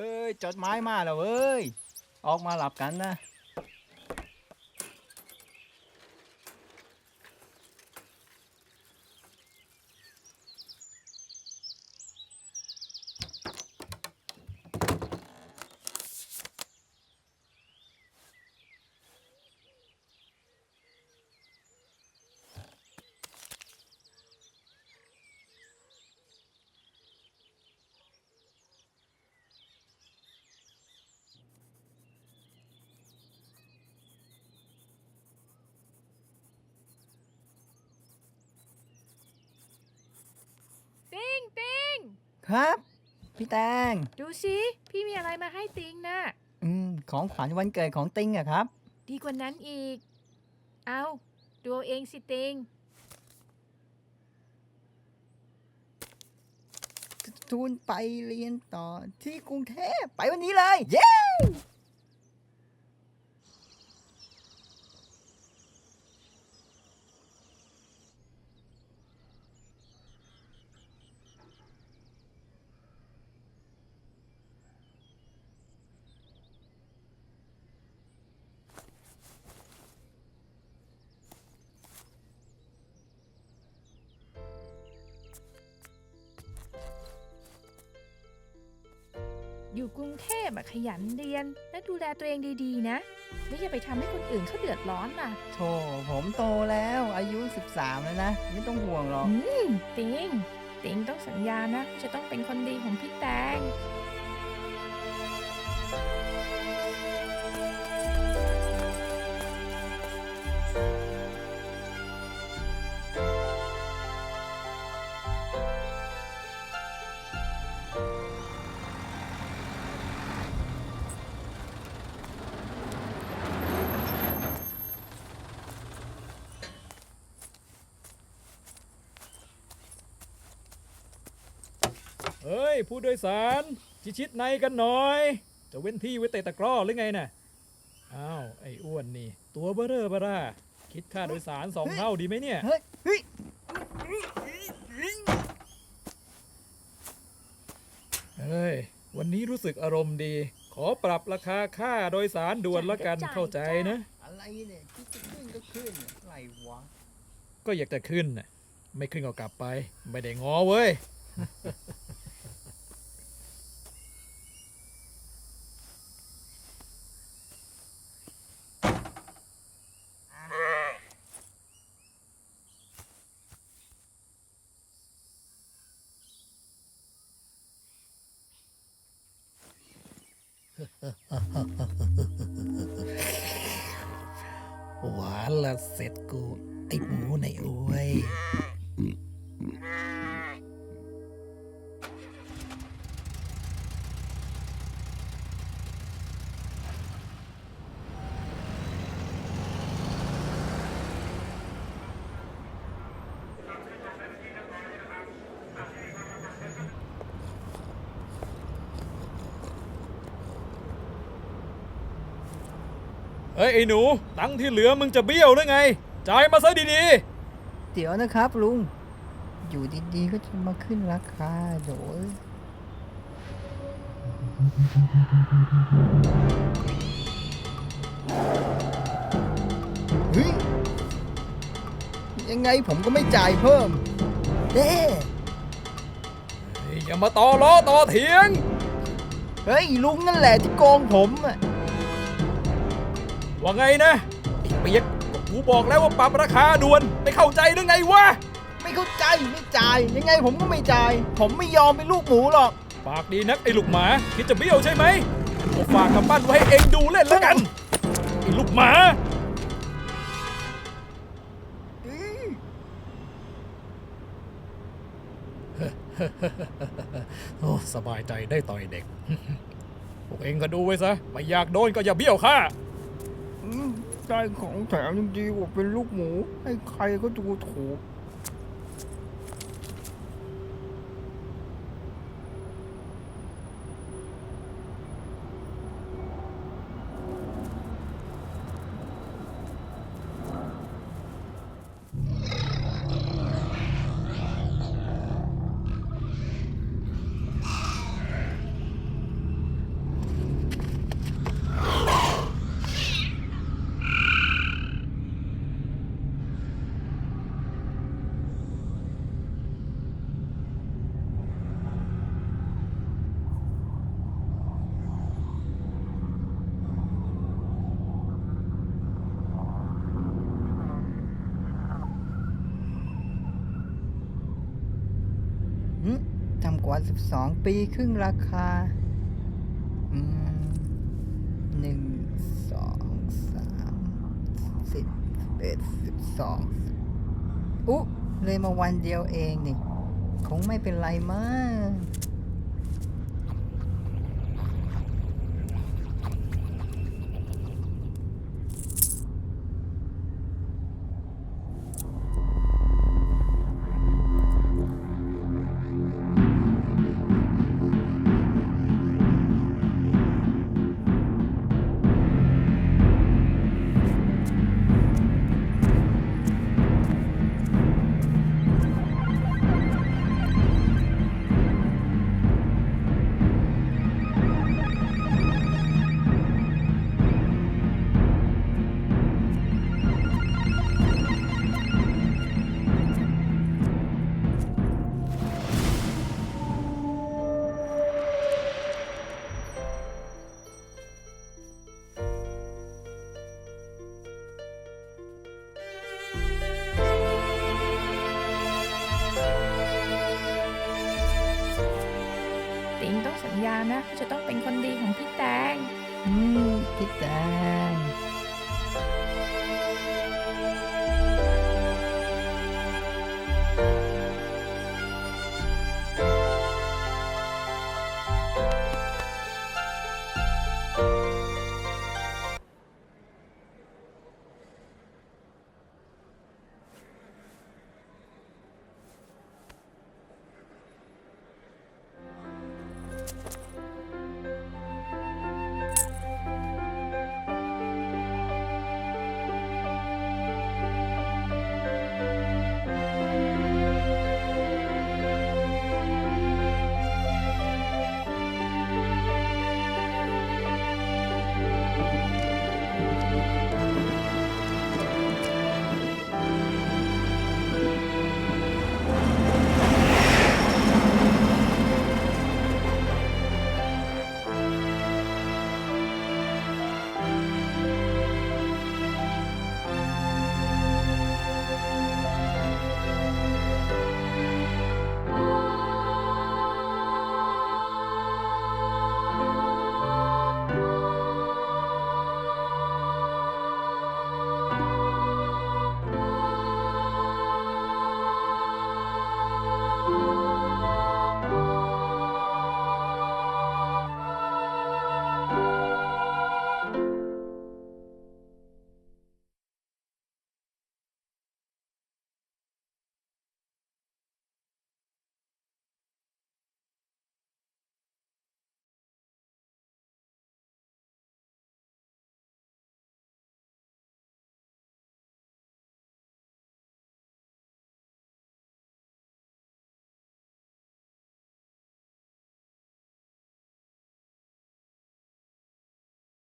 เอ้ยจดหมายมาแล้วเว้ย ออกมาหลับกันนะ ติงติง ครับ พี่แตง ดูสิพี่มีอะไรมาให้ติงนะอืม ของขวัญวันเกิดของติงอะครับ ดีกว่านั้นอีก เอาดูเอาเองสิติงทูนไปเรียนต่อที่กรุงเทพไปวันนี้เลย เย้ อยู่กรุงเทพอะขยันเรียน และดูแลตัวเองดีๆ นะไม่อย่าไปทำให้คนอื่นเขาเดือดร้อนล่ะโธ่ผมโตแล้วอายุ 13 แล้วนะ ไม่ต้องห่วงหรอก อืมติงติงต้องสัญญานะ จะต้องเป็นคนดีของพี่แตง เฮ้ย ผู้โดยสารชิชิดในกันหน่อย จะเว้นที่ไว้เตะตะกร้อหรือไงน่ะ อ้าว ไอ้อ้วนนี่ ตัวเบ้อเร่อเบ้อร่าคิดค่าโดยสารสองเท่าดีไหมเนี่ย เฮ้ยเฮ้ยเฮ้ย วันนี้รู้สึกอารมณ์ดี ขอปรับราคาค่าโดยสารด่วนละกันจ่าย เข้าใจจ้ะนะ อะไรเนี่ยคิดจะขึ้นก็ขึ้นอะไรวะ ก็อยากจะขึ้นน่ะไม่ขึ้นก็กลับไป ไม่ได้งอเว้ย หวานละ เสร็จกูไอ้หมูในอวยเฮ้ยไอ้หนู ตังค์ที่เหลือมึงจะเบี้ยวหรือไง จ่ายมาซะดีเดี๋ยวนะครับลุง อยู่ดีๆก็จะมาขึ้นราคาโดยเฮ้ยยังไงผมก็ไม่จ่ายเพิ่มเด้ๆเฮ้ยอย่ามาต่อล้อต่อเถียง เฮ้ยลุงนั่นแหละที่โกงผมอะ ว่าไงนะไอ้เปียกก็กูบอกแล้วว่าปรับราคาด่วนไม่เข้าใจหรือไงวะไม่เข้าใจไม่จ่าย ยังไงผมก็ไม่จ่าย ผมไม่ยอมเป็นลูกหมูหรอก ปากดีนักไอ้ลูกหมาคิดจะเบี้ยวใช่ไหมกูฝากกำปั้นไว้ให้เองดูเล่นแล้วกันไอ้ลูกหมาโอ้สบายใจได้ต่อยเด็กพวกเองก็ดูไว้ซะไม่อยากโดนก็อย่าเบี้ยวข้าอืม ได้ของแถมยังดีกว่าเป็นลูกหมู ให้ใครก็ดูถูก 2012 ปีครึ่งราคาหนึ่งสองสามสิบเอ็ดสิบสองอุ๊เลยมาวันเดียวเองนี่ คงไม่เป็นไรมาก เขาจะต้องเป็นคนดีของพี่แตง อืมพี่แตง